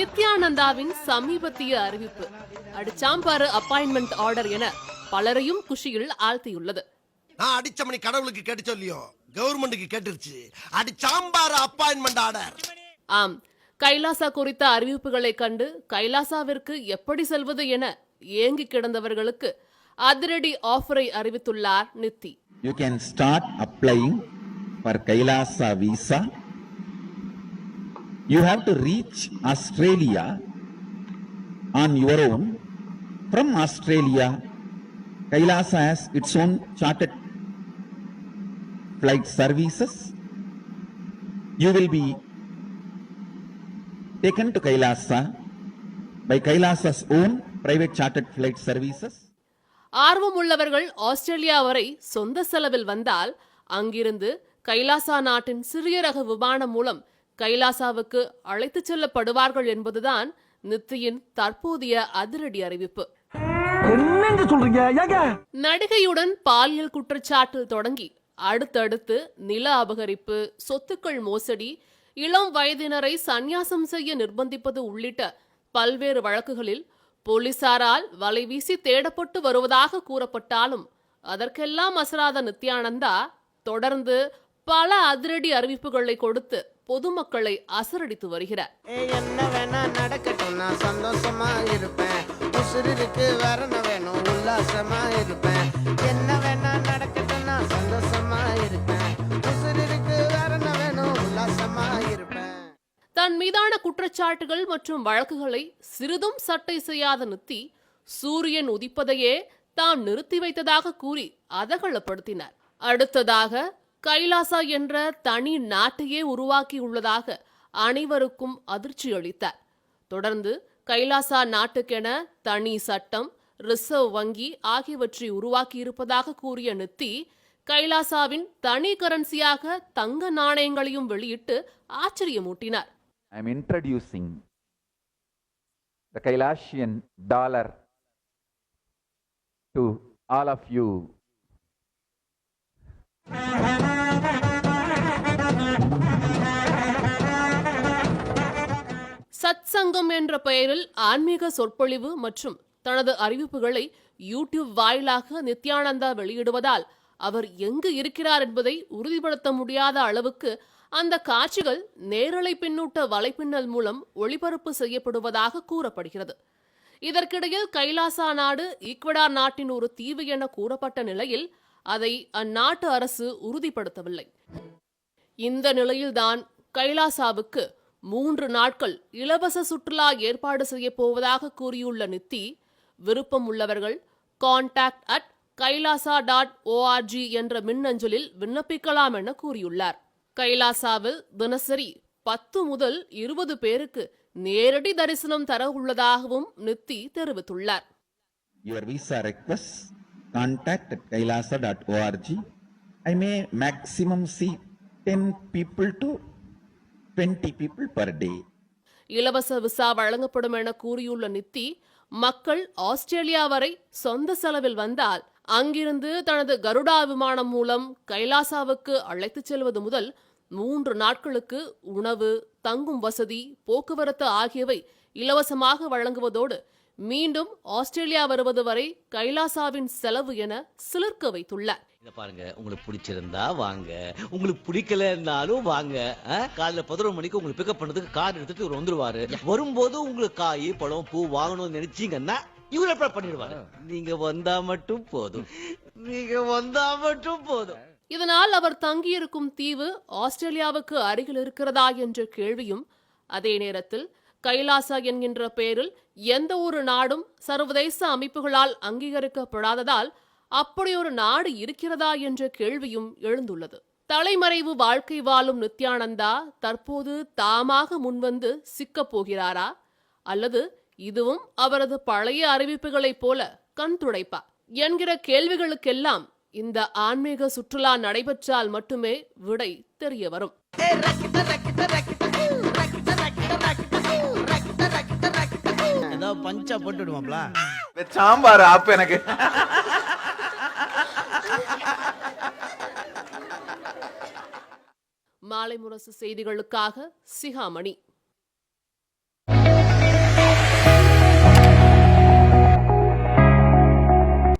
நித்யானந்தாவின் சமீபத்திய அறிவிப்பு. அடிச்சாம்பாரு appointment order என பலரையும் குஷியில் ஆழ்த்தியுள்ளது. நான் அடிச்ச மணி கடவுளுக்கு கேட்டுச்சோ இல்லையோ கவர்மெண்ட்டுக்கு கேட்டுருச்சு. அடி சாம்பார் அப்பாயின்மெண்ட் ஆர்டர் ஆம். கைலாசா குறித்த அறிவிப்புகளை கண்டு கைலாசாவிற்கு எப்படி செல்வது என ஏங்கி கிடந்தவர்களுக்கு அதிரடி ஆஃபரை அறிவித்துள்ளார் NITI. You can start applying for Kailasa visa. You have to reach Australia on your own. From Australia, Kailasa has its own chartered flight services. You will be taken to Kailasa by Kailasa's own private chartered flight services. ஆர்வம் உள்ளவர்கள் Australia வரை சொந்த செலவில் வந்தால் அங்கிருந்து கைலாசா நாட்டின் சிறிய ரக விமானம் மூலம் கைலாசாவுக்கு அழைத்துச் செல்லப்படுவார்கள் என்பதுதான் நித்தியின் தற்போதைய அதிரடி அறிவிப்பு. நடிகையுடன் பாலியல் குற்றச்சாட்டில் தொடங்கி அடுத்தடுத்து நில அபகரிப்பு சொத்துக்கள் மோசடி இளம் வயதினரை சந்நியாசம் செய்ய நிர்பந்திப்பது உள்ளிட்ட பல்வேறு வழக்குகளில் போலீசாரால் வலைவீசி தேடப்பட்டு வருவதாக கூறப்பட்டாலும் அதற்கெல்லாம் அசராத நித்யானந்தா தொடர்ந்து பல அதிரடி அறிவிப்புகளை கொடுத்து பொதுமக்களை அசரடித்து வருகிறார். என்ன வேணா நடக்கட்டும் நான் சந்தோஷமா இருப்பேன். உசுருக்கு என்ன வேணும் உல்லாசமா இருப்பேன். என்ன வேணா நடக்கட்டும் நான் சந்தோஷமா இருப்பேன். உசுருக்கு என்ன வேணும் உல்லாசமா இருப்பேன். தன் மீதான குற்றச்சாட்டுகள் மற்றும் வழக்குகளை சிறிதும் சட்டை செய்யாத நித்தி சூரியன் உதிப்பதையே தாம் நிறுத்தி வைத்ததாக கூறி அதகலப்படுத்தினார். அடுத்ததாக கைலாசா என்ற தனி நாட்டையே உருவாக்கியுள்ளதாக அனைவருக்கும் அதிர்ச்சி அளித்தார் தொடர்ந்து கைலாசா நாட்டுக்கென தனி சட்டம் ரிசர்வ் வங்கி ஆகியவற்றை உருவாக்கியிருப்பதாக கூறிய நித்தி கைலாசாவின் தனி கரன்சியாக தங்க நாணயங்களையும் வெளியிட்டு ஆச்சரியமூட்டினார். I am introducing the Kailashian dollar to all of you சத்சங்கம் என்ற பெயரில் ஆன்மீக சொற்பொழிவு மற்றும் தனது அறிவிப்புகளை யூடியூப் வாயிலாக நித்யானந்தா வெளியிடுவதால் அவர் எங்கு இருக்கிறார் என்பதை உறுதிப்படுத்த முடியாத அளவுக்கு அந்த காட்சிகள் நேரலை பின்னூட்ட வலைப்பின்னல் மூலம் ஒளிபரப்பு செய்யப்படுவதாக கூறப்படுகிறது. இதற்கிடையில் கைலாசா நாடு ஈக்வடார் நாட்டின் ஒரு தீவு என கூறப்பட்ட நிலையில் அதை அந்நாட்டு அரசு உறுதிப்படுத்தவில்லை. இந்த நிலையில்தான் கைலாசாவுக்கு மூன்று நாட்கள் இலவச சுற்றுலா ஏற்பாடு செய்யப் போவதாக கூறியுள்ள நித்தி விருப்பம் உள்ளவர்கள் contact at Kailasa dot ORG என்ற மின்னஞ்சலில் விண்ணப்பிக்கலாம் என கூறியுள்ளார் கைலாசாவில் தினசரி பத்து முதல் இருபது பேருக்கு நேரடி தரிசனம் தர உள்ளதாகவும் நித்தி தெரிவித்துள்ளார் Your visa request contact at kailasa.org. I may maximum see 10 people to 20 people per day. இலவச விசா வழங்கப்படும் என கூறியுள்ள நித்தி மக்கள் ஆஸ்திரேலியா வரை சொந்த செலவில் வந்தால் அங்கிருந்து தனது கருடா விமானம் மூலம் கைலாசாவுக்கு அழைத்துச் செல்வது முதல் மூன்று நாட்களுக்கு உணவு தங்கும் வசதி போக்குவரத்து ஆகியவை இலவசமாக வழங்குவதோடு மீண்டும் ஆஸ்திரேலியா வருவது வரை கைலாசாவின் செலவு என சிலிர்க்க வைத்துள்ளார். இத பாருங்க உங்களுக்கு பிடிச்சிருந்தா வாங்க. உங்களுக்கு பிடிக்கலன்னாலும் வாங்க? காலைல பதினொரு மணிக்கு உங்களுக்கு பிக்கப் பண்ணதுக்கு கார் எடுத்துட்டு இவர் வந்துருவாரு. வரும்போது உங்களுக்கு காய் பழம் பூ வாங்கணும்னு நினைச்சீங்கன்னா இவர் ஏற்பாடு பண்ணிடுவாரு. நீங்க வந்தா மட்டும் போதும். நீங்க வந்தா மட்டும் போதும். இதனால் அவர் தங்கியிருக்கும் தீவு ஆஸ்திரேலியாவுக்கு அருகில் இருக்கிறதா என்ற கேள்வியும் அதே நேரத்தில் கைலாசா என்கின்ற பெயரில் எந்த ஒரு நாடும் சர்வதேச அமைப்புகளால் அங்கீகரிக்கப்படாததால் அப்படியொரு நாடு இருக்கிறதா என்ற கேள்வியும் எழுந்துள்ளது. தலைமறைவு வாழ்க்கை வாழும் நித்யானந்தா தற்போது தாமாக முன்வந்து சிக்கப் போகிறாரா? அல்லது இதுவும் அவரது பழைய அறிவிப்புகளைப் போல கண் துடைப்பா? என்கிற கேள்விகளுக்கெல்லாம் இந்த ஆன்மீக சுற்றுலா நடைபெற்றால் மட்டுமே விடை தெரிய வரும். ஏதாவது பஞ்சா போட்டு விடுவாப்ல சாம்பார் ஆப் எனக்கு. மாலை முரசு செய்திகளுக்காக சிகாமணி